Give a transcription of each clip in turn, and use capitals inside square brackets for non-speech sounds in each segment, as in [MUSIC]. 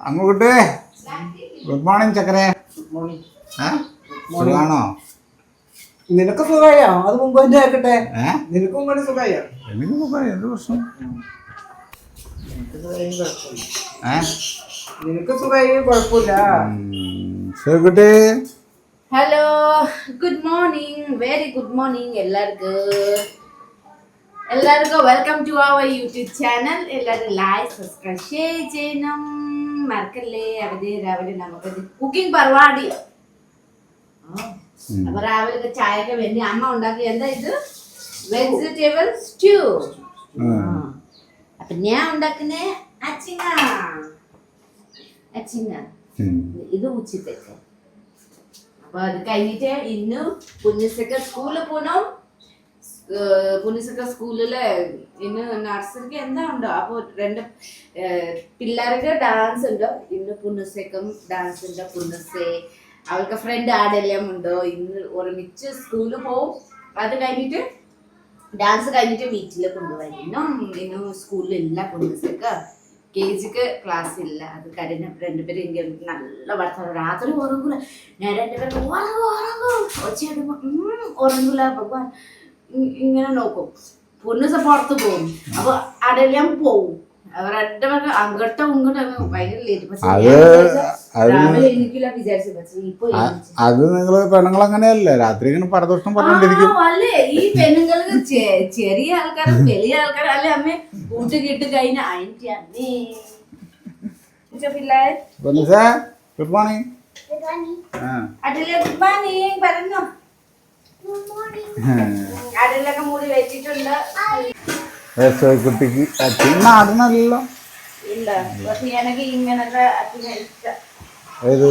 അങ്ങോട്ട്. Good morning ചക്കരെ. സുഖാണോ? നിനക്ക് സുഖമായോ? അത് മുമ്പ് തന്നെ ആക്കട്ടെ. നിനക്കും കൂടി സുഖായോ എനിക്ക് സുഖമായി. എന്ത് പ്രശ്നം? നിനക്ക് സുഖമായി കുഴപ്പമില്ല. സുഖക്കുട്ടി hello good morning very good morning എല്ലാവർക്കും. എല്ലാവർക്കും welcome to our YouTube channel എല്ലാവരും ലൈക്ക് സബ്സ്ക്രൈബ് ഷെയർ ചെയ്യണം. മറക്കല്ലേ? അവധി രാവിലെ നമുക്ക് കുക്കിംഗ് പരിപാടി. അപ്പൊ രാവിലെ ചായക്ക് വേണ്ടി അമ്മ ഉണ്ടാക്കി എന്താ ഇത്? വെജിറ്റബിൾ സ്റ്റ്യൂ അപ്പൊ ഞാൻ ഉണ്ടാക്കുന്നേ അച്ചിങ്ങ. അച്ചിങ്ങ. ഇത് ഉച്ചത്തേക്ക്. അപ്പൊ അത് കഴിഞ്ഞിട്ട് ഇന്നും കുഞ്ഞിസൊക്കെ സ്കൂളിൽ പോണം. കുഞ്ഞിസൊക്കെ സ്കൂളിൽ ഇന്ന് നഴ്സറിക്ക് എന്താ ഉണ്ടോ? അപ്പൊ രണ്ട് പിള്ളേർക്ക് ഡാൻസ് ഉണ്ടോ? ഇന്ന് പുന്നസക്കും ഡാൻസ് ഉണ്ട്? പുനസേ അവൾക്ക് ഫ്രണ്ട് ആടെല്ലാം ഉണ്ടോ? ഇന്ന് ഒരുമിച്ച് സ്കൂളിൽ പോവും. അത് കഴിഞ്ഞിട്ട് ഡാൻസ് കഴിഞ്ഞിട്ട് വീട്ടിൽ കൊണ്ടുവരണം ഇന്നും ഇന്നും സ്കൂളിലില്ല കുഞ്ഞിസക്ക് കെ ജിക്ക് ക്ലാസ് ഇല്ല. അത് കഴിഞ്ഞ രണ്ടുപേരും എനിക്ക് നല്ല വർത്തമാനം രാത്രി ഉറങ്ങൂല. ഞാൻ രണ്ടുപേരും ഉറങ്ങും ഉറങ്ങും. ഒച്ചയിടുമ്പോ ഉം, ഉറങ്ങൂല. ഭഗവാൻ ഇങ്ങനെ നോക്കും. പൊണ്ണുസ പുറത്ത് പോകും. അപ്പൊ അടലം പോവും. അത് നിങ്ങൾ പെണ്ണുങ്ങൾ അങ്ങനെയല്ലേ രാത്രി ഇങ്ങനെ പരദോഷം പറഞ്ഞോണ്ടിരിക്കും അല്ലേ? ഈ പെണ്ണുങ്ങൾക്ക് ചെറിയ ആൾക്കാരും വലിയ ആൾക്കാരും അല്ലെ അമ്മ? കൂട്ട് കിട്ട് കഴിഞ്ഞ അതിന്റെ അമ്മേ. Good morning. ആ. അതിലെ ഗുഡ് മോർണിംഗ്. പറഞ്ഞോ. കുട്ടിക്ക് അച്ഛൻ ഇഷ്ടം ഏത്?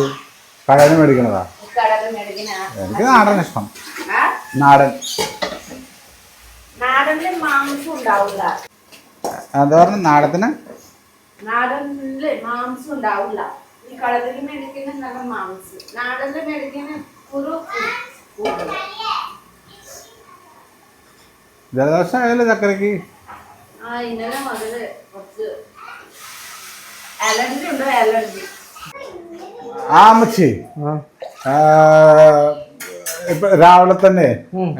കടയിൽ നിന്ന് മേടിക്കണതാ എനിക്ക് നാടൻ ഇഷ്ടം? നാടൻ. എന്താ പറഞ്ഞ? നാടത്തിന്? നാടനിൽ മാംസം ഉണ്ടാവില്ല ഈ കടലിൽ മേടിക്കുന്ന നല്ല മാംസം. നാടനിൽ മേടിക്കുന്ന കുരു ജലദോഷം ആയാലും ചക്കരക്ക് ആ ഇന്നലെ മുതൽ കുറച്ച് അലർജി ഉണ്ടോ അലർജി. ആ അമ്മച്ചി. ആ, ഇപ്പൊ രാവിലെ തന്നെ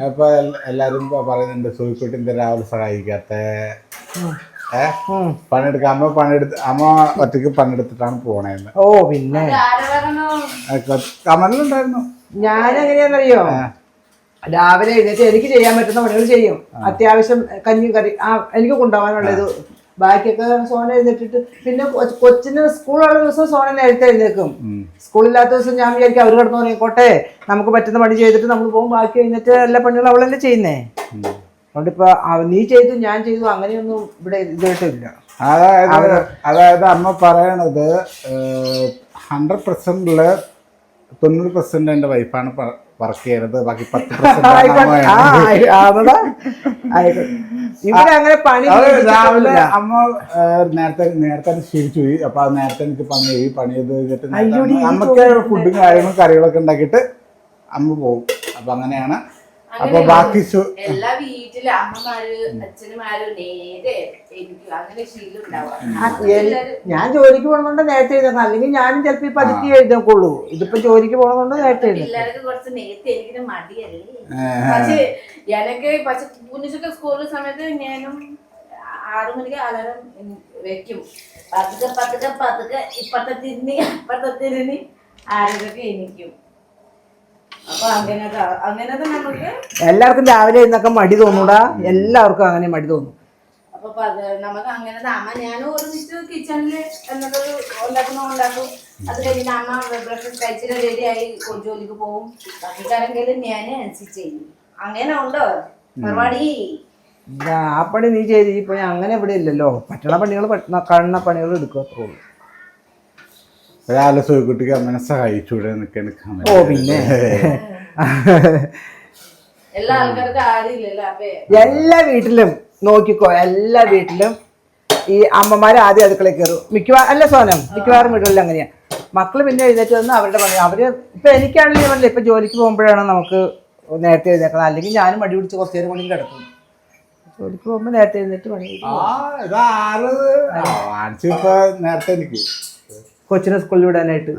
ഇപ്പൊ എല്ലാരും ഇപ്പൊ പറയുന്നുണ്ട് സൂയിക്കുട്ടിന്റെ രാവിലെ സഹായിക്കാത്ത. പണിയെടുക്ക. അമ്മ പണിയെടുത്ത് അമ്മ ഒറ്റയ്ക്ക് പണിയെടുത്തിട്ടാണ് പോണേന്ന്. ഓ പിന്നെ. കമലുണ്ടായിരുന്നു കമലിലുണ്ടായിരുന്നു ഞാൻ എങ്ങനെയാണെന്നറിയോ രാവിലെ എഴുന്നേറ്റ് എനിക്ക് ചെയ്യാൻ പറ്റുന്ന പണികൾ ചെയ്യും. അത്യാവശ്യം കഞ്ഞി കറി ആ എനിക്ക് കൊണ്ടുപോകാനുള്ളത് ബാക്കിയൊക്കെ സോന എഴുന്നേറ്റിട്ട് പിന്നെ കൊച്ചിന് സ്കൂളുള്ള ദിവസം സോന നേരത്തെ എഴുന്നേക്കും സ്കൂളില്ലാത്ത ദിവസം ഞാൻ വിചാരിക്കും അവർ കിടന്നു പറഞ്ഞോട്ടെ നമുക്ക് പറ്റുന്ന പണി ചെയ്തിട്ട് നമ്മൾ പോകും ബാക്കി എഴുന്നേറ്റ് എല്ലാ പണികളും അവളല്ലേ ചെയ്യുന്നേ. അതുകൊണ്ട് ഇപ്പൊ നീ ചെയ്തു ഞാൻ ചെയ്തു അങ്ങനെയൊന്നും ഇവിടെ ഇതായിട്ടില്ല അതായത് അതായത് അമ്മ പറയണത് ഹൺഡ്രഡ് പെർസെന്റിൽ തൊണ്ണൂറ് പെർസെന്റ് എന്റെ വൈഫാണ് വർക്ക് ചെയ്യണത് ബാക്കി [LAUGHS] പത്ത് അങ്ങനെ പണി രാവിലെ അമ്മ നേരത്തെ നേരത്തെ ശീലിച്ചു ക്ഷീണിച്ചു പോയി. അപ്പൊ അത് നേരത്തെ എനിക്ക് പണി ചെയ്യും പണി ചെയ്ത് കഴിഞ്ഞിട്ട് നമുക്ക് ഫുഡും കാര്യങ്ങളും കറികളൊക്കെ ഉണ്ടാക്കിയിട്ട് അമ്മ പോകും അപ്പൊ അങ്ങനെയാണ് അപ്പൊ ബാക്കി എല്ലാ വീട്ടിലെ അമ്മമാര് അച്ഛനുമാരും നേരെ എനിക്ക് അങ്ങനെ ശീലം ഉണ്ടാവാം. ഞാൻ ജോലിക്ക് പോകണമെന്നുണ്ട് നേരത്തെ എഴുതണം. അല്ലെങ്കിൽ ഞാനും ചിലപ്പോ ഈ പതുക്കെ എഴുതാക്കുള്ളൂ. ഇതിപ്പോ ജോലിക്ക് പോകണമെന്നുണ്ട് നേരത്തെ എഴുതും പിള്ളേർക്ക് കുറച്ച് നേരത്തെ എനിക്ക് മടിയല്ലേ? പക്ഷേ എനിക്ക് പക്ഷെ പൂനിച്ചൊക്കെ സ്കൂൾ സമയത്ത് ഞാനും ആറു മണിക്ക് അലാറം വെക്കും. പതുക്കെ പതുക്കെ പതുക്കെ ഇപ്പത്തെ തിരിഞ്ഞ് അപ്പത്തെ തിരിഞ്ഞ് ആരോഗ്യമൊക്കെ എനിക്കും അപ്പൊ അങ്ങനത്തെ അങ്ങനത്തെ നമുക്ക് എല്ലാവർക്കും രാവിലെ ഇന്നൊക്കെ മടി തോന്നൂടാ. എല്ലാവർക്കും അങ്ങനെ മടി തോന്നും. അപ്പൊ നമുക്ക് അങ്ങനത്തെ അമ്മ ഞാനും ഒരുമിച്ച് കിച്ചണിൽ എന്നൊക്കെ ഉണ്ടാക്കുന്ന ഉണ്ടാക്കും. അത് കഴിഞ്ഞിട്ട് അമ്മ ബ്രേക്ക്ഫാസ്റ്റ് കഴിച്ചിട്ട് റെഡിയായി ജോലിക്ക് പോകും ബാക്കിക്കാരെങ്കിലും ഞാൻ അനുസരിച്ച് ചെയ്യും. അങ്ങനെ ഉണ്ടോ? പരിപാടി? ആ പണി നീ ചെയ്ത് അങ്ങനെ ഇവിടെ ഇല്ലല്ലോ. പറ്റണ പണികൾ കണ്ണ പണികൾ എടുക്കുക അത്രേ ഉള്ളൂ. രാവിലെ സുഖക്കുട്ടിക്ക് അമ്മനെ സഹായിച്ചൂടെ നിൽക്കാൻ ഓ പിന്നെ. [LAUGHS] എല്ലാ വീട്ടിലും നോക്കിക്കോ എല്ലാ വീട്ടിലും ഈ അമ്മമാർ ആദ്യം അടുക്കളയിൽ കയറും. മിക്കവാറും അല്ല സോനം മിക്കവാറും വീടുകളിൽ അങ്ങനെയാ. മക്കൾ പിന്നെ എഴുന്നേറ്റ് വന്ന് അവരുടെ പണി. അവർ ഇപ്പൊ എനിക്കാണെങ്കിലും പറഞ്ഞില്ല ഇപ്പൊ ജോലിക്ക് പോകുമ്പോഴാണ് നമുക്ക് നേരത്തെ എഴുന്നേക്കണം അല്ലെങ്കിൽ ഞാനും മടി പിടിച്ച് കുറച്ച് നേരം കൊണ്ടും കിടക്കും. ജോലിക്ക് പോകുമ്പോൾ നേരത്തെ എഴുന്നേറ്റ് പണി നേരത്തെ എനിക്ക് കൊച്ചിനെ സ്കൂളിൽ വിടാനായിട്ട്.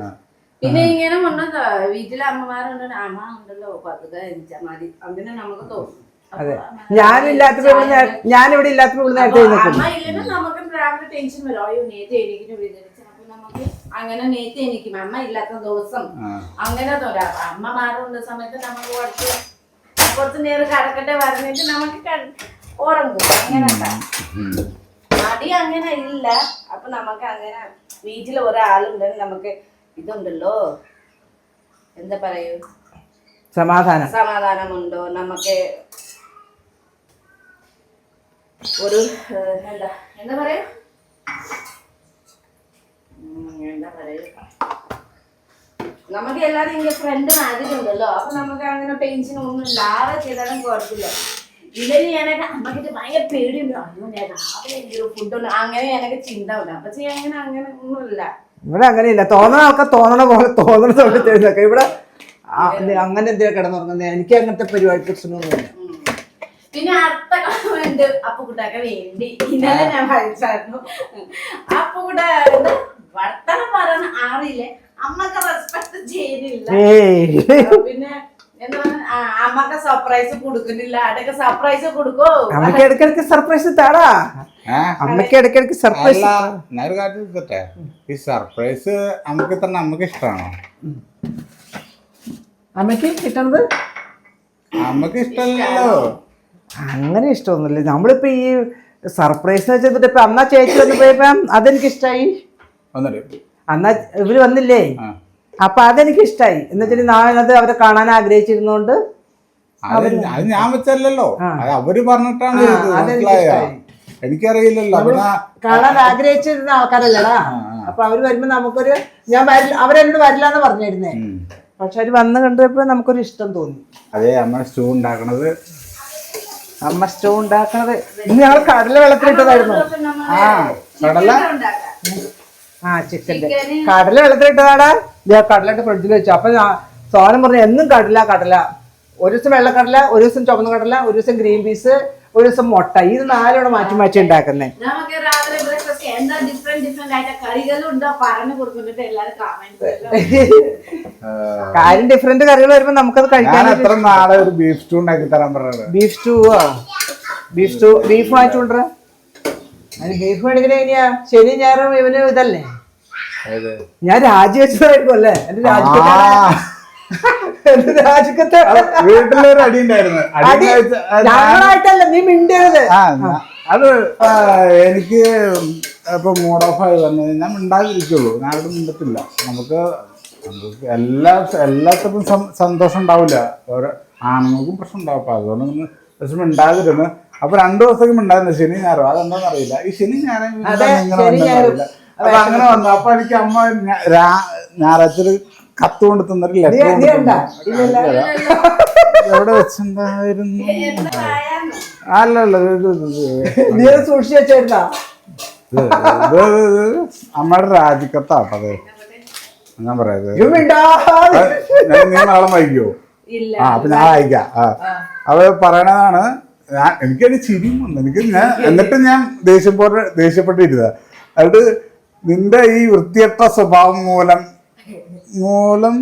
പിന്നെ ഇങ്ങനെ വീട്ടിലെ അമ്മമാരുണ്ട് അമ്മ ഉണ്ടല്ലോ പതുക്കെ എണിച്ചാ മതി. അങ്ങനെ നമുക്ക് തോന്നും. അപ്പൊ അതെ. ഞാനില്ലാത്തപ്പോ ഇവിടെ ഞാനിവിടെ ഇല്ലാത്തപ്പോ ഇവിടെ നേരത്തെ എഴുന്നേക്കും നമുക്ക് ടെൻഷൻ വരും. അയ്യോ നേരത്തെ എണീക്കുന്നു വിചാരിച്ചു. നമുക്ക് അങ്ങനെ നേരത്തെ എണീക്കും. അമ്മ ഇല്ലാത്ത ദിവസം. അങ്ങനെ തോരാ അമ്മ മാറുന്ന സമയത്ത് നമുക്ക് കുറച്ച് കുറച്ച് നേരം കടക്കട്ടെ പറഞ്ഞിട്ട് നമുക്ക് ഉറങ്ങും. അങ്ങനെ മടി അങ്ങനെ ഇല്ല. അപ്പൊ നമുക്ക് അങ്ങനെ വീട്ടിൽ ഒരാളുണ്ടെങ്കിൽ നമുക്ക് ഇതുണ്ടല്ലോ. എന്താ പറയൂ? സമാധാനം. സമാധാനമുണ്ടോ? നമുക്ക് ഒരു എന്താ എന്താ പറയാ? എന്താ പറയാ? നമുക്ക് എല്ലാരും ഇങ്ങനെ ഫ്രണ്ട് മാതിരിയുണ്ടല്ലോ അപ്പൊ നമുക്ക് അങ്ങനെ ടെൻഷൻ ഒന്നും ഇല്ല. ആരെ ചെയ്താലും കുഴപ്പമില്ല. ഇതിന് ഞാനൊക്കെ അമ്മക്കിട്ട് ഭയങ്കര പേടിയുണ്ട്. അയ്യോ ഞാൻ രാവിലെ എന്തൊരു ഫുഡ് അങ്ങനെ ഞാനൊക്കെ ചിന്ത ഉണ്ട് അപ്പൊ ചെയ്യാൻ അങ്ങനെ അങ്ങനെ ഒന്നുമില്ല. ഇവിടെ അങ്ങനെയില്ല. തോന്നണ ആൾക്കാർ തോന്നണ പോലെ തോന്നണ സമയത്ത് എഴുന്നേക്കാം ഇവിടെ ആ, അങ്ങനെ എന്തിനാ കിടന്നുറങ്ങുന്നത് എനിക്ക് അങ്ങനത്തെ പരിപാടി പ്രശ്നമൊന്നുമില്ല ഇല്ല. പിന്നെ അടുത്ത കമന്റ് അപ്പുകുട്ടാക്ക് വേണ്ടി. ഇന്നലെ ഞാൻ വായിച്ചായിരുന്നു. അപ്പുകുട്ട എന്താ? വർത്തനം പറയുന്ന ആറില്ലേ അമ്മയ്ക്ക് റെസ്പെക്ട് ഏയ്. പിന്നെ അമ്മയ്ക്ക് സർപ്രൈസ് കൊടുക്കുന്നില്ല. അടക്ക സർപ്രൈസ് കൊടുക്കോ. ഇടയ്ക്കിടയ്ക്ക് സർപ്രൈസ് താടാ ഇടയ്ക്കിടയ്ക്ക് സർപ്രൈസ് ഞാനൊരു കാര്യം ഈ സർപ്രൈസ് നമുക്ക് തന്നെ നമുക്ക് ഇഷ്ടമാണോ നമുക്ക് ഇഷ്ടമല്ലല്ലോ. അങ്ങനെ ഇഷ്ടമൊന്നുമില്ല. നമ്മളിപ്പോ ഈ സർപ്രൈസ് വെച്ചിട്ട് ഇപ്പൊ അന്നാ ചേച്ചി വന്നു പോയപ്പോ അതെനിക്ക് ഇഷ്ടായി. അന്നാ ഇവർ വന്നില്ലേ? അപ്പൊ അതെനിക്ക് ഇഷ്ടായി എന്നുവെച്ചാൽ ഞാനത് അവരെ കാണാൻ ആഗ്രഹിച്ചിരുന്നോണ്ട് അത് അത് ഞാൻ വെച്ചല്ലോ അത് അവർ പറഞ്ഞിട്ടാണ്. എനിക്കറിയില്ലല്ലോ. കാണാൻ ആഗ്രഹിച്ചിരുന്ന ആൾക്കാരല്ലടാ. അപ്പൊ അവർ വരുമ്പോ നമുക്കൊരു ഞാൻ വരില്ല അവരെന്നോട് വരില്ല എന്ന് പറഞ്ഞിരുന്നേ. ഉം. പക്ഷെ അവർ വന്ന് കണ്ടപ്പോ നമുക്കൊരു ഇഷ്ടം തോന്നി. അതെ അമ്മ സ്റ്റൂ ഉണ്ടാക്കണത്. അമ്മ സ്റ്റോ ഉണ്ടാക്കണത്. ഇന്ന് ഞങ്ങൾ കടല വെള്ളത്തിലിട്ടതായിരുന്നു. ആ കടല? ആ ചിക്കൻ കടല വെള്ളത്തിലിട്ടതാടാ. ഞാൻ കടലിട്ട് ഫ്രിഡ്ജിൽ വെച്ചു. അപ്പൊ ഞാൻ- സോനം പറഞ്ഞു എന്നും കടല കടല. ഒരു ദിവസം വെള്ളക്കടല ഒരു ദിവസം ചുവന്ന കടല ഒരു ദിവസം ഗ്രീൻ പീസ് ഒരു ദിവസം മുട്ട. ഇത് നാലോടെ മാറ്റി മാറ്റി ഉണ്ടാക്കുന്നേ. നമുക്ക് രാവിലെ ബ്രേക്ക്ഫാസ്റ്റ് എന്താ ഡിഫറെന്റ് ഡിഫറെന്റ് ആയിട്ട് കറികളും ഉണ്ടോ പറഞ്ഞു കൊടുക്കുന്നിട്ട് എല്ലാരും കമന്റ് കാര്യം ഡിഫറെന്റ് കറികൾ വരുമ്പോ നമുക്കത് ഞാൻ കഴിക്കാൻ എത്ര നാളെ ഒരു ബീഫ് സ്റ്റൂ ഉണ്ടാക്കി തരാൻ പറഞ്ഞത് beef stew beef stew beef വാങ്ങിച്ചുകൊണ്ടേ അതിന് ബീഫ് മേടിക്കണ എങ്ങനെയാ ശനി ഞായറും ഇവന് ഇതല്ലേ? ഞാൻ രാജിവെച്ചതായിരിക്കും അല്ലേ? എന്റെ രാജിക്കത്തെ എന്റെ രാജിക്കത്തെ വീട്ടിലൊരു അടി ഉണ്ടായിരുന്നു. ഞങ്ങളായിട്ടല്ല നീ അത് എനിക്ക് ഇപ്പൊ മൂഡ് ഓഫ് ആയി വന്നു. ഞാൻ മിണ്ടാതിരിക്കുള്ളൂ. ഞാൻ അവിടെ മിണ്ടത്തില്ല. നമുക്ക് എല്ലാ എല്ലാത്തിനും സന്തോഷം ഉണ്ടാവില്ല. ഓരോ ആണുങ്ങൾക്കും പ്രശ്നം ഉണ്ടാവും. അപ്പൊ അതുകൊണ്ട് നമ്മൾ പ്രശ്നം അപ്പൊ രണ്ടു ദിവസത്തേക്ക് മിണ്ടായിരുന്നു ശനി ഞായറും? അതെന്താണെന്ന് അറിയില്ല. ഈ ശനി ഞായറും ഇങ്ങനെ. അപ്പൊ അങ്ങനെ വന്നു. അപ്പൊ എനിക്ക് അമ്മ ഞായറാഴ്ച കത്ത് കൊണ്ട് തന്നിട്ട് നീ ലെറ്റർ എവിടെ വെച്ചിണ്ടായിരുന്നു അല്ലല്ല സൂക്ഷിച്ചു വെച്ചായിരുന്നാ? അമ്മയുടെ രാജിക്കത്താട്ടത് ഞാൻ പറയാത് നീ നാളെ വായിക്കോ? ഇല്ല. ആ അപ്പൊ ഞാൻ വായിക്കാം. ആ. അവ പറയണതാണ് ഞാൻ എനിക്കത് ചിരി വന്നു. എനിക്ക് ഞാൻ എന്നിട്ട് ഞാൻ ദേഷ്യപ്പെട്ട ദേഷ്യപ്പെട്ടിരുന്നത് അതായത് നിന്റെ ഈ വൃത്തിയട്ട സ്വഭാവം മൂലം മൂലം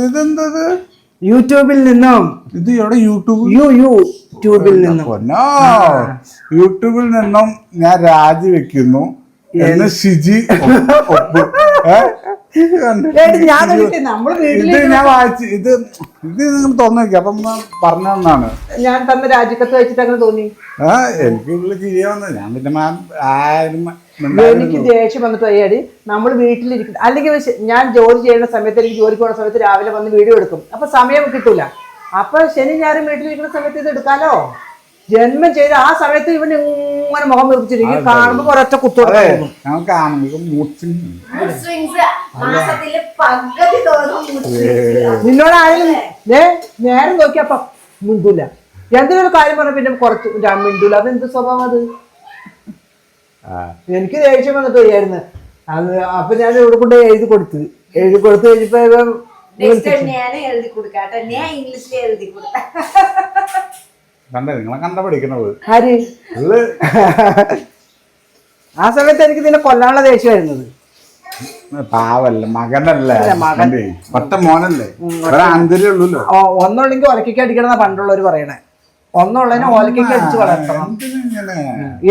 ഇതെന്തത്? യൂട്യൂബിൽ നിന്നും. ഇത് എവിടെ യൂട്യൂബ് യു യു ട്യൂബിൽ നിന്നും. പൊന്നോ. യൂട്യൂബിൽ നിന്നും ഞാൻ രാജിവെക്കുന്നു എന്ന് ഷിജി ഒപ്പ് ഞാൻ ഇത് ഞാൻ വായിച്ചു ഇത് ഇത് നിങ്ങൾ തുറന്നു നോക്കി അപ്പം പറഞ്ഞു തന്നാണ് ഞാൻ തന്ന രാജിക്കത്ത് വെച്ചിട്ട് അങ്ങനെ തോന്നി. ആ എനിക്ക് ഉള്ള ചിരിയ വന്നത് ഞാൻ പിന്നെ മാം ആരും എനിക്ക്. ദേഷ്യം വന്നിട്ട് അയ്യാടി നമ്മൾ വീട്ടിലിരിക്കും അല്ലെങ്കിൽ ഞാൻ ജോലി ചെയ്യുന്ന സമയത്ത് എനിക്ക് ജോലി പോകുന്ന സമയത്ത് രാവിലെ വന്ന് വീഡിയോ എടുക്കും. അപ്പൊ സമയം കിട്ടൂല. അപ്പൊ ശനി ഞാനും വീട്ടിലിരിക്കുന്ന സമയത്ത് ഇത് എടുക്കാലോ? ജന്മം ചെയ്ത ആ സമയത്ത് ഇവൻ ഇങ്ങനെ മുഖം വീർപ്പിച്ചിരിക്കും. കാണുമ്പോ ഒരൊറ്റ കുത്തോടെ swings. നിന്നോട് ആരെങ്കിലും ദേ നേരം നോക്കിയപ്പോ മിണ്ടൂല. എന്തെങ്കിലും ഒരു കാര്യം പറഞ്ഞ പിന്നെ കുറച്ച് ഞാൻ മിണ്ടൂല. അതെന്ത് സ്വഭാവം അത്? എനിക്ക് ദേഷ്യം വന്നിട്ട് വരികയായിരുന്നു അത് അപ്പൊ ഞാൻ ഇവിടെ കൊണ്ട് എഴുതി കൊടുത്ത്. എഴുതി കൊടുത്ത് കഴിഞ്ഞപ്പോ time എഴുതി കൊടുക്കാട്ടെ ഞാൻ ഇംഗ്ലീഷിൽ എഴുതി കൊടുക്കാം. കണ്ടേ നിങ്ങളെ കണ്ട പഠിക്കണത് ആര്? ആ സമയത്ത് എനിക്ക് നിന്നെ കൊല്ലാനുള്ള ദേഷ്യം വരുന്നത് പാവല്ല മകനല്ലേ അല്ല, മകൻ. ഹസ്ബൻഡ്. ഒറ്റ മോനല്ലേ. ഒരാന്തരേ ഉള്ളൂല്ലോ. ഒന്നുള്ളെങ്കിൽ ഒലക്കൊക്കെ അടിക്കണം പണ്ടുള്ളവർ പറയണേ. ഒന്നുള്ളതിനെ ഒലക്കൊക്കെ അടിച്ച് വളർത്തണം.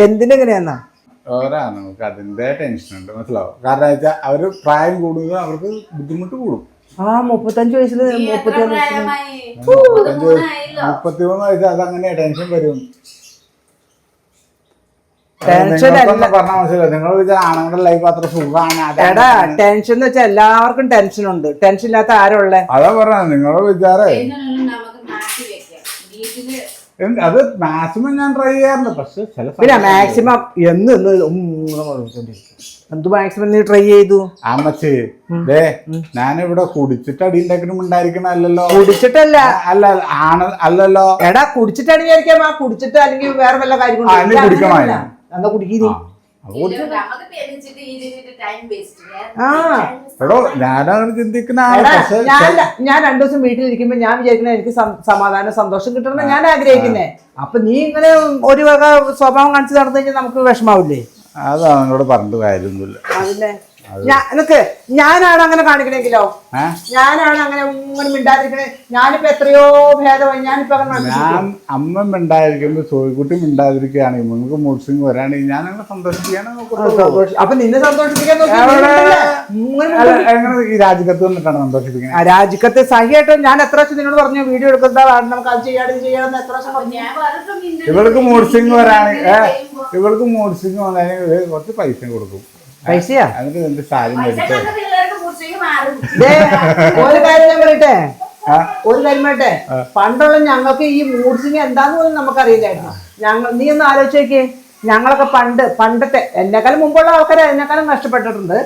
എന്തിനെങ്ങനെയാന്നാ? ഓരാ നമുക്ക് അതിന്റെ ടെൻഷൻ ഉണ്ട് മനസ്സിലാവും? കാരണം വെച്ചാൽ അവർ പ്രായം കൂടുക അവർക്ക് ബുദ്ധിമുട്ട് കൂടും. ആ മുപ്പത്തഞ്ച് വയസ്സിൽ മുപ്പത്തിയൊന്ന് മുപ്പത്തിമൂന്ന് വയസ്സ് അതങ്ങനെ ടെൻഷൻ വരും. ടെൻഷൻ എടാ എന്ന് വെച്ചാൽ എല്ലാവർക്കും ടെൻഷൻ ഉണ്ട്. ടെൻഷൻ ഇല്ലാത്ത ആരുള്ളേ? അതാ പറഞ്ഞ നിങ്ങളുടെ വിചാരേ. ഇതിനൊന്നും നമുക്ക് മാറ്റി വെക്കാം. വീട്ടിൽ അത് മാക്സിമം ഞാൻ ട്രൈ ചെയ്യാറുണ്ട്. പക്ഷെ ചില പിന്നെ മാക്സിമം എന്ന് എന്ന് പറഞ്ഞുകൊണ്ടിരിക്കും. എന്ത് മാക്സിമം നീ ട്രൈ ചെയ്തു? അമ്മച്ചി ദേ ഞാനിവിടെ കുടിച്ചിട്ട് അടി ഉണ്ടാക്കണമുണ്ടായിരിക്കണല്ലോ കുടിച്ചിട്ടല്ല. അല്ല ആണ് അല്ലല്ലോ. എടാ കുടിച്ചിട്ടാണ് വിചാരിക്കാം ആ കുടിച്ചിട്ട് അല്ലെങ്കിൽ വേറെ വല്ല കാര്യം കൊണ്ട് ആ, ഇനി ഇല്ല, കുടിക്കണോ? അങ്ങനെയല്ല. എന്നാ കുടിക്കുന്നു ആ, അപ്പൊ ഇത് നമുക്ക് ടൈം വേസ്റ്റ് ആ. എടോ ഞാനങ്ങനെ ചിന്തിക്കുന്ന ആളാ. എടാ പക്ഷെ ഞാൻ ഞാൻ രണ്ടു ദിവസം വീട്ടിലിരിക്കുമ്പോ ഞാൻ വിചാരിക്കുന്ന എനിക്ക് സമാധാന സമാധാനം സന്തോഷം കിട്ടണമെന്ന് ഞാൻ ആഗ്രഹിക്കുന്നേ. അപ്പൊ നീ ഇങ്ങനെ ഒരു വക സ്വഭാവം കാണിച്ചു നടന്നു കഴിഞ്ഞാൽ നമുക്ക് വിഷമാവില്ലേ? അത് അവനോട് പറഞ്ഞിട്ട് കാര്യമൊന്നുമില്ല. നിനക്ക് ഞാനാണ് അങ്ങനെ കാണിക്കണെങ്കിലോ? ഞാനാണ് അങ്ങനെ ഇങ്ങനെ മിണ്ടാതിരിക്കണേ. ഞാനിപ്പോ എത്രയോ ഭേദമായി. ഞാനിപ്പോ. ഞാൻ അമ്മ മിണ്ടായിരിക്കുമ്പോ സോയിക്കുട്ടി മിണ്ടാതിരിക്കുകയാണെങ്കിൽ നിങ്ങൾക്ക് മൂഡ്സിങ് വരാണെങ്കിൽ ഞാൻ അങ്ങനെ സന്തോഷിക്കാനേ സന്തോഷം. അപ്പൊ നിന്നെ സന്തോഷിപ്പിക്കാൻ എങ്ങനെ ഈ രാജ്യത്ത് വന്നിട്ടാണ് സന്തോഷിപ്പിക്കുന്നത് ആ, രാജിക്കത്ത് സഹിയായിട്ട് ഞാൻ എത്ര പ്രാവശ്യം നിന്നോട് പറഞ്ഞു വീഡിയോ എടുക്കുന്നതാ നമുക്ക് അത് ചെയ്യാതെ ചെയ്യാമെന്ന് എത്ര പ്രാവശ്യം പറഞ്ഞു. ഇവൾക്ക് മൂഡ്സിങ് വരാണെങ്കിൽ ഇവൾക്ക് മൂഡ്സിങ് വന്നാണെങ്കിൽ കുറച്ച് പൈസ കൊടുക്കും. പൈസയാ? എന്നിട്ട് സാരി മേടിച്ച്? ഒരു കാര്യം ഞാൻ പറയട്ടെ? ഒരു കാര്യം പറയട്ടെ? പണ്ടുള്ള ഞങ്ങൾക്ക് ഈ മൂഡ്സിങ് എന്താന്ന് പോലും നമുക്കറിയില്ലായിരുന്നു. ഞങ്ങൾ നീ ഒന്ന് ആലോചിച്ച് നോക്കിയേ. ഞങ്ങളൊക്കെ പണ്ട് പണ്ടത്തെ എന്നെക്കാളും മുമ്പുള്ള ആൾക്കാരെ എന്നെക്കാളും കഷ്ടപ്പെട്ടിട്ടുണ്ട്.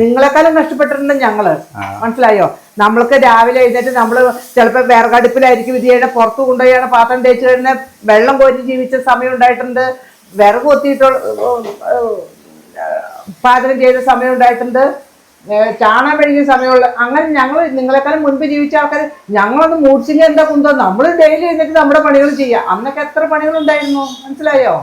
നിങ്ങളെക്കാളും കഷ്ടപ്പെട്ടിട്ടുണ്ട് ഞങ്ങൾ. മനസ്സിലായോ? നമ്മൾക്ക് രാവിലെ എഴുന്നേറ്റ് നമ്മൾ ചിലപ്പോ വിറകടുപ്പിലായിരിക്കും ഇത് ചെയ്യണ പുറത്ത് കൊണ്ടുപോയാണ് പാത്രം തേച്ച് കഴിഞ്ഞ വെള്ളം കോരി ജീവിച്ച സമയം ഉണ്ടായിട്ടുണ്ട്. വിറക് കൊത്തിയിട്ടുള്ള പാചകം ചെയ്ത സമയം ഉണ്ടായിട്ടുണ്ട് ചാണകം മെഴുകിയ സമയമുള്ള അങ്ങനെ ഞങ്ങൾ നിങ്ങളെക്കാളും മുൻപ് ജീവിച്ച ആൾക്കാർ ഞങ്ങളൊന്ന് മൂർച്ചിങ്ങ എന്താ കുന്തോ? നമ്മൾ ഡെയിലി എന്നിട്ട് നമ്മുടെ പണികൾ ചെയ്യാം. അന്നൊക്കെ എത്ര പണികളുണ്ടായിരുന്നു? മനസ്സിലായോ?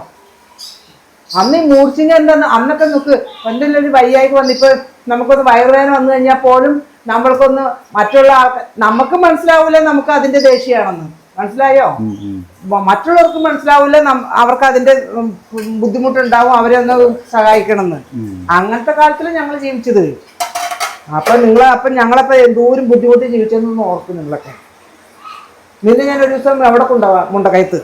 അന്ന് ഈ മൂർച്ചിങ്ങ എന്താന്ന് അന്നൊക്കെ നോക്ക്. എന്തെങ്കിലും ഒരു വയ്യായ്ക്ക് ഇപ്പൊ നമുക്കൊന്ന് വയറുവേദന വന്നു കഴിഞ്ഞാൽ പോലും നമ്മൾക്കൊന്ന് മറ്റുള്ള ആൾക്കാർ നമുക്ക് മനസ്സിലാവില്ല നമുക്ക് അതിന്റെ ദേഷ്യമാണെന്ന് മനസ്സിലായോ? മറ്റുള്ളവർക്ക് മനസ്സിലാവില്ല അവർക്ക് അതിന്റെ ബുദ്ധിമുട്ടുണ്ടാവും അവരെ ഒന്ന് സഹായിക്കണമെന്ന്. അങ്ങനത്തെ കാലത്തിൽ ഞങ്ങൾ ജീവിച്ചത്. അപ്പൊ നിങ്ങൾ അപ്പൊ ഞങ്ങളപ്പോ എന്തോരം ബുദ്ധിമുട്ടി ജീവിച്ചതെന്ന് ഓർക്കും നിങ്ങളൊക്കെ. നിന്നെ ഞാൻ ഒരു ദിവസം എവിടെ കൊണ്ടുപോവാ മുണ്ടക്കയത്ത്?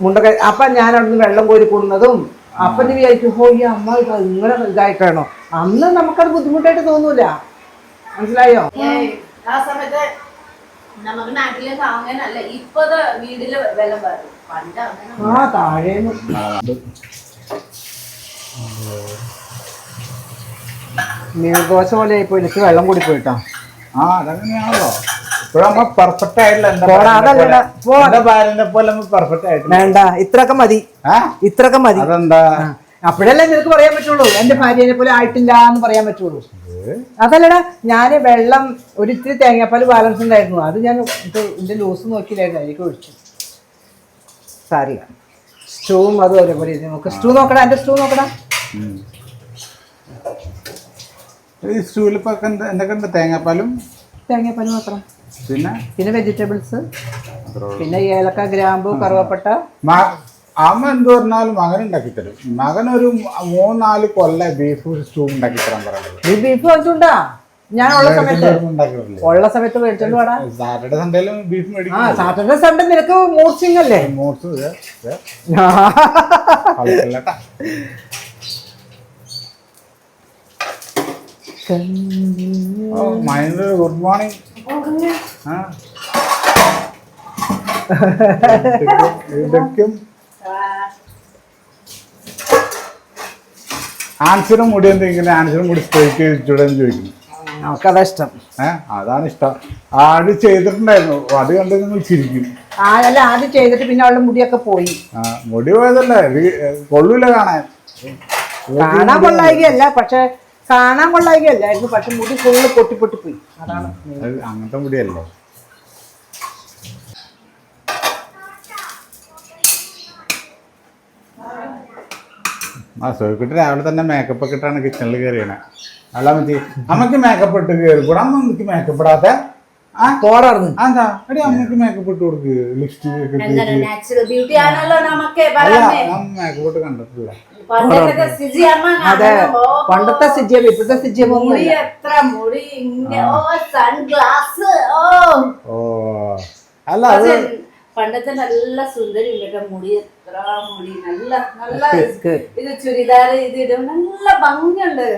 മുണ്ടക്കയ അപ്പൊ ഞാൻ അവിടുന്ന് വെള്ളം കോരി കൂടുന്നതും അപ്പൊ നീ വിചാരിക്കും ഹോ ഈ അമ്മ ഇങ്ങനെ ഇതായിട്ടാണോ? അന്ന് നമുക്കത് ബുദ്ധിമുട്ടായിട്ട് തോന്നൂല. മനസ്സിലായോ? ആ സമയത്ത് നമുക്ക് നാട്ടിലെ അങ്ങനല്ല ഇപ്പത് വീട്ടിൽ വെള്ളം വരും പണ്ട് അങ്ങനെ ആ താഴേന്ന്. നീർദോശ പോലെ ആയിപ്പോയി. എനിക്ക് വെള്ളം കൂടി പോയിട്ടോ ആ അതങ്ങനെയാണല്ലോ. ഇപ്പോഴമ്മ പെർഫെക്റ്റ് ആയിട്ടില്ല പോടാ, അതല്ലടാ, പോലെ. പോ. പെർഫെക്റ്റ് ആയിട്ടില്ല വേണ്ട ഇത്രയൊക്കെ മതി. ഇത്രയൊക്കെ മതി. അതെന്താ? അപ്പോഴല്ലേ നിനക്ക് പറയാൻ പറ്റുള്ളൂ? എന്റെ ഭാര്യനെ പോലെ ആയിട്ടില്ല എന്ന് പറയാൻ പറ്റുള്ളൂ. അതല്ലടാ ഞാൻ വെള്ളം ഒരിത്തിരി തേങ്ങാപ്പാൽ ബാലൻസ് ഉണ്ടായിരുന്നു. അത് ഞാൻ ഇത് ഇതിന്റെ ലൂസ് നോക്കിയില്ലായിരുന്നു അതിലേക്ക് ഒഴിച്ചു. സാരി സ്റ്റൂവും അതും ഒരേപോലെ ഇത് നോക്ക് സ്റ്റൂ നോക്കടാ എന്റെ സ്റ്റൂ നോക്കടാ. ഈ സ്റ്റൂവിൽ ഇപ്പൊ എന്താ എന്തൊക്കെ ഉണ്ട്? തേങ്ങാപ്പാലും? തേങ്ങാപ്പാൽ മാത്രം. പിന്നെ? പിന്നെ വെജിറ്റബിൾസ് പിന്നെ ഏലക്ക ഗ്രാമ്പു കറുവപ്പട്ട. അമ്മ എന്ത് പറഞ്ഞാലും മകൻ ഉണ്ടാക്കി തരും. മകൻ ഒരു മൂന്നാൽ കൊല്ല ബീഫ് സ്റ്റൂ ഉണ്ടാക്കി തരാൻ പറയുന്നത് നീ ബീഫ് ഞാൻ ഉള്ള സമയത്ത് ഉള്ള സമയത്ത് മേടിച്ചോണ്ട് വേടാ. സാറ്റർഡേ സൺഡേയിലും ബീഫ് ആ മേടിക്കും. സാറ്റർഡേ സൺഡേ നിനക്ക് മൂർച്ചിങ് അല്ലേ? മൈൻഡ് ഗുഡ് മോർണിംഗ് ആ. ഇതൊക്കെയും ആൻസറും മുടി എന്തെങ്കിലും ആൻസറും മുടി സ്ട്രൈറ്റ് ചെയ്തിട്ടുണ്ടെന്ന് ചോദിക്കുന്നു. നമുക്കതാ ഇഷ്ടം. ഏഹ് അതാണ് ഇഷ്ടം. ആട് ചെയ്തിട്ടുണ്ടായിരുന്നു? അത് കണ്ട് നിങ്ങൾ ചിരിക്കും. ആ അല്ല ആദ്യം ചെയ്തിട്ട് പിന്നെ അവളുടെ മുടിയൊക്കെ പോയി. ആ മുടി പോയതല്ലേ? കൊള്ളൂല കാണാൻ? കാണാൻ കൊള്ളായികയല്ല പക്ഷെ കാണാൻ കൊള്ളായികയല്ലായിരുന്നു. പക്ഷെ മുടി ഫുള്ള് പൊട്ടി പൊട്ടി പോയി. അതാണ് അത് അങ്ങനത്തെ മുടിയല്ലേ? ആ സോയിക്കുട്ടി രാവിലെ തന്നെ മേക്കപ്പ് ഒക്കെ ഇട്ടാണ് കിച്ചണിൽ കയറിയണേ അല്ല മതി അമ്മയ്ക്ക് മേക്കപ്പ് ഇട്ട് കയറി കൂടെ അമ്മ എനിക്ക് മേക്കപ്പ് ഇടാത്ത? ആ പോടർന്ന് അതാ എടി അമ്മയ്ക്ക് മേക്കപ്പ് ഇട്ട് കൊടുക്ക്. ലിപ്സ്റ്റിക് ഒക്കെ മേക്കപ്പ് ഇട്ട് കണ്ടിട്ടില്ല. പണ്ടത്തെ സിജി അമ്മ അതെ. പണ്ടത്തെ സിജിയം ഇപ്പഴത്തെ സിജിയം മുടി എത്ര മുടി ഇങ്ങനെ. ഓ സൺഗ്ലാസ് ഓ. ഓ. അല്ല അത്. പണ്ടത്തെ നല്ല സുന്ദരി ഉണ്ട് കേട്ടോ മുടി എത്ര മുടി നല്ല നല്ല [LAUGHS] ഇത് ചുരിദാർ ഇത് ഇടും നല്ല ഭംഗിയുണ്ട്.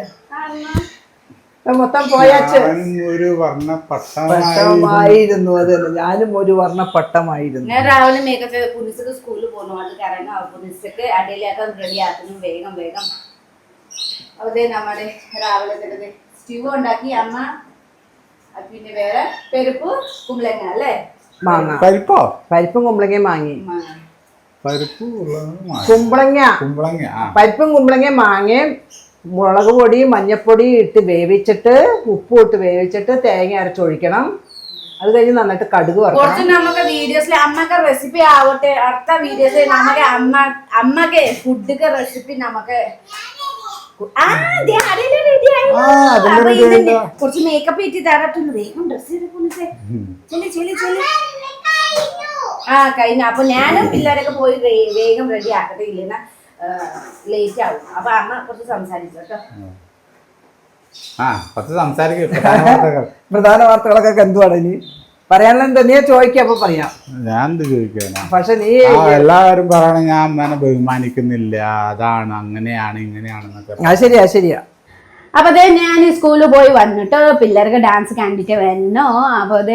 മൊത്തം പോയാച്ച്. ഞാനും ഒരു വർണപ്പട്ടമായിരുന്നു അത് ഞാനും ഒരു വർണ പട്ടമായിരുന്നു ഞാൻ രാവിലെ മേക്കപ്പ് ചെയ്ത് പുനിസക്ക് സ്കൂളിൽ പോകുന്നു അത് കാരണം പുനിസക്ക് അടിയിലാക്കാൻ റെഡി ആക്കുന്നു. വേഗം വേഗം. അതെ നമ്മുടെ രാവിലെ തന്നെ സ്റ്റ്യൂ ഉണ്ടാക്കി. അമ്മ പിന്നെ വേറെ പെരുപ്പ് കുമ്പളങ്ങ അല്ലേ? മാങ്ങ. പരിപ്പോ? പരിപ്പും കുമ്പളങ്ങയും വാങ്ങി. പരിപ്പ് കുമ്പളങ്ങ. കുമ്പളങ്ങ പരിപ്പും കുമ്പളങ്ങയും മാങ്ങയും മുളക് പൊടി മഞ്ഞപ്പൊടി ഇട്ട് വേവിച്ചിട്ട് ഉപ്പും ഇട്ട് വേവിച്ചിട്ട് തേങ്ങ അരച്ചൊഴിക്കണം അത് കഴിഞ്ഞ് നന്നായിട്ട് കടുക് കുറച്ച് നമുക്ക് വീഡിയോസിൽ അമ്മയ്ക്ക് റെസിപ്പി ആവട്ടെ. അടുത്ത വീഡിയോസിൽ നമുക്ക് അമ്മ അമ്മയ്ക്ക് ഫുഡ് റെസിപ്പി നമുക്ക് കുറച്ച് മേക്കപ്പ് ഇട്ട് തരട്ടുള്ളൂ വേഗം ഡ്രസ് എടുക്കുന്നേ ചെല്ലി ചെല്ലി ചെല്ലി. ആ കഴിഞ്ഞ. അപ്പൊ ഞാനും പിള്ളേരൊക്കെ പോയി വേഗം റെഡി ആക്കട്ടെ. ഇല്ലെന്ന ലേറ്റ് ആവും. അപ്പൊ അമ്മ കുറച്ച് സംസാരിച്ചു കേട്ടോ. ആ കുറച്ച് സംസാരിക്കും. പ്രധാന വാർത്തകളൊക്കെ എന്തുവാണ് ഇനി? പറയാനുള്ള എന്താ നീ ചോദിക്കുക അപ്പൊ പറയാം. ഞാൻ എന്ത് ചോദിക്കാനാ? പക്ഷെ നീ ആ എല്ലാവരും പറയണ ഞാൻ അമ്മേനെ ബഹുമാനിക്കുന്നില്ല. അതാണ് അങ്ങനെയാണ് ഇങ്ങനെയാണെന്നൊക്കെ അത് ശരിയാ ശരിയാ. അപ്പൊ അതെ ഞാൻ സ്കൂളിൽ പോയി വന്നിട്ട് പിള്ളേർക്ക് ഡാൻസ് കണ്ടിട്ട് വന്നു. അപ്പൊ അത്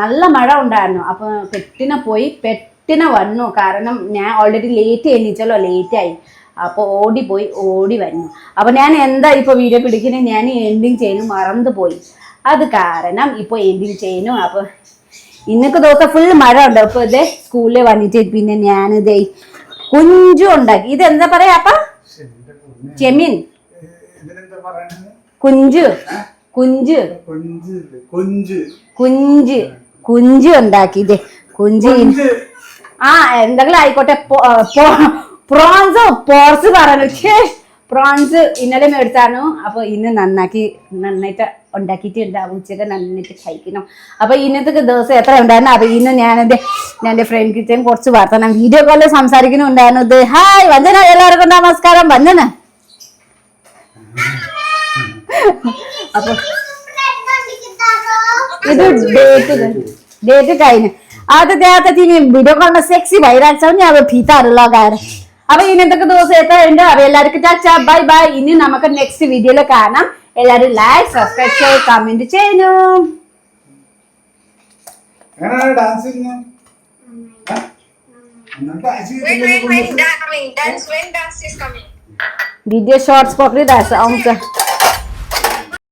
നല്ല മഴ ഉണ്ടായിരുന്നു. അപ്പൊ പെട്ടിനെ പോയി പെട്ടിനെ വന്നു. കാരണം ഞാൻ ഓൾറെഡി ലേറ്റ് എണീച്ചല്ലോ ലേറ്റ് ആയി. അപ്പോൾ പോയി ഓടി വന്നു. അപ്പൊ ഞാൻ എന്താ ഇപ്പൊ വീഡിയോ പിടിക്കുന്നത് ഞാൻ എൻഡിങ് ചെയ്യുന്നു മറന്നു പോയി അത് കാരണം ഇപ്പൊ എന്തിൽ ചെയ്യുന്നു? അപ്പൊ ഇന്നൊക്കെ ദിവസം ഫുൾ മഴ ഉണ്ട് അപ്പൊ ഇതേ സ്കൂളിൽ വന്നിട്ട് പിന്നെ ഞാൻ ഇതേ കുഞ്ചു ഉണ്ടാക്കി. ഇത് എന്താ പറയാ അപ്പ? ചെമീൻ കുഞ്ചു. കുഞ്ച്. കൊഞ്ച്. കൊഞ്ച്. കുഞ്ച് ഉണ്ടാക്കി ഇതേ കുഞ്ച്. ആ എന്തെങ്കിലും ആയിക്കോട്ടെ. പ്രോൺസോ പോർസ് പറഞ്ഞു പ്രോൺസ് ഇന്നലെ മേടിച്ചാണ് അപ്പോൾ ഇന്ന് നന്നാക്കി നന്നായിട്ട് ഉണ്ടാക്കിയിട്ടുണ്ട്. ഉച്ചയ്ക്ക് നന്നായിട്ട് കഴിക്കണം അപ്പോൾ ഇന്നത്തെ ദിവസം എത്ര ഉണ്ടായിരുന്നു? അപ്പോൾ ഇന്ന് ഞാനെന്റെ എന്റെ ഫ്രണ്ട് കിച്ചൻ കുറച്ച് വർത്തനം വീഡിയോ കോളിൽ സംസാരിക്കുന്നുണ്ടായിരുന്നത് ഹായ് വന്ദന എല്ലാവർക്കും നമസ്കാരം. വന്ദന. അപ്പോൾ ഇത് ഡേറ്റ് डेट काहीँ आज त्यहाँ त तिमी भिडियो कलमा सेक्सी भइरहेको छौ नि അപ്പൊ ഇന്നത്തെ ദിവസം എത്ര ഉണ്ട് അപ്പൊ എല്ലാവർക്കും ചാച്ചാ ബൈ ബൈ ഇനി നമുക്ക് നെക്സ്റ്റ് വീഡിയോയിൽ കാണാം. എല്ലാവരും ലൈക്ക് സബ്സ്ക്രൈബ് ചെയ്ത് കമന്റ് ചെയ്യുന്നു? വീഡിയോ ഡാൻസ് പോക്കറി ഡാൻസ് ഓക്കെ. വീഡിയോ ഷോർട്സ് പോക്കി ദാസ്